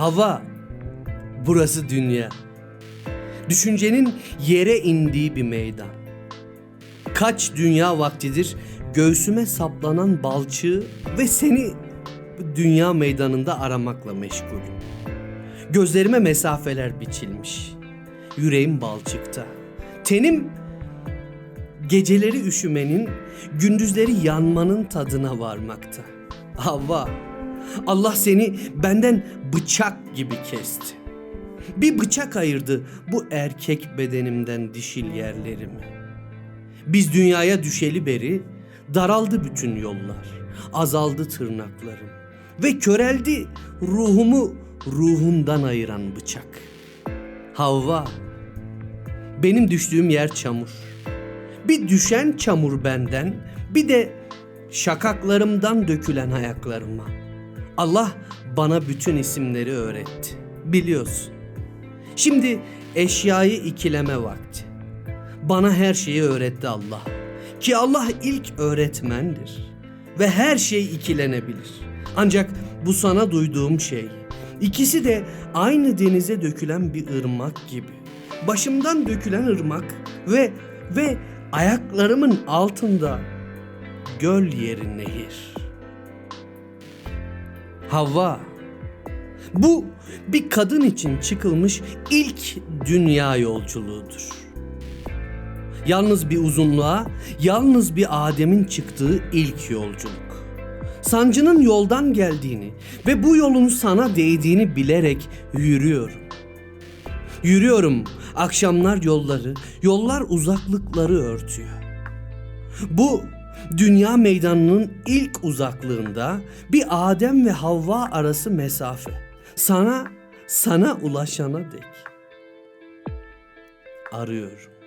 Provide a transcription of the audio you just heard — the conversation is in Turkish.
Hava, burası dünya. Düşüncenin yere indiği bir meydan. Kaç dünya vaktidir göğsüme saplanan balçığı ve seni dünya meydanında aramakla meşgulüm. Gözlerime mesafeler biçilmiş. Yüreğim balçıkta. Tenim geceleri üşümenin, gündüzleri yanmanın tadına varmakta. Havva, Allah seni benden bıçak gibi kesti. Bir bıçak ayırdı bu erkek bedenimden dişil yerlerimi. Biz dünyaya düşeli beri daraldı bütün yollar. Azaldı tırnaklarım ve köreldi ruhumu ruhundan ayıran bıçak. Havva, benim düştüğüm yer çamur. Bir düşen çamur benden, bir de şakaklarımdan dökülen ayaklarıma. Allah bana bütün isimleri öğretti. Biliyorsun. Şimdi eşyayı ikileme vakti. Bana her şeyi öğretti Allah. Ki Allah ilk öğretmendir ve her şey ikilenebilir. Ancak bu sana duyduğum şey ikisi de aynı denize dökülen bir ırmak gibi. Başımdan dökülen ırmak ve ve ayaklarımın altında göl yeri nehir. Havva bu bir kadın için çıkılmış ilk dünya yolculuğudur. Yalnız bir uzunluğa, yalnız bir Adem'in çıktığı ilk yolculuk. Sancının yoldan geldiğini ve bu yolun sana değdiğini bilerek yürüyorum. Yürüyorum akşamlar yolları, yollar uzaklıkları örtüyor. Bu dünya meydanının ilk uzaklığında bir Adem ve Havva arası mesafe. Sana, sana ulaşana dek. Arıyorum.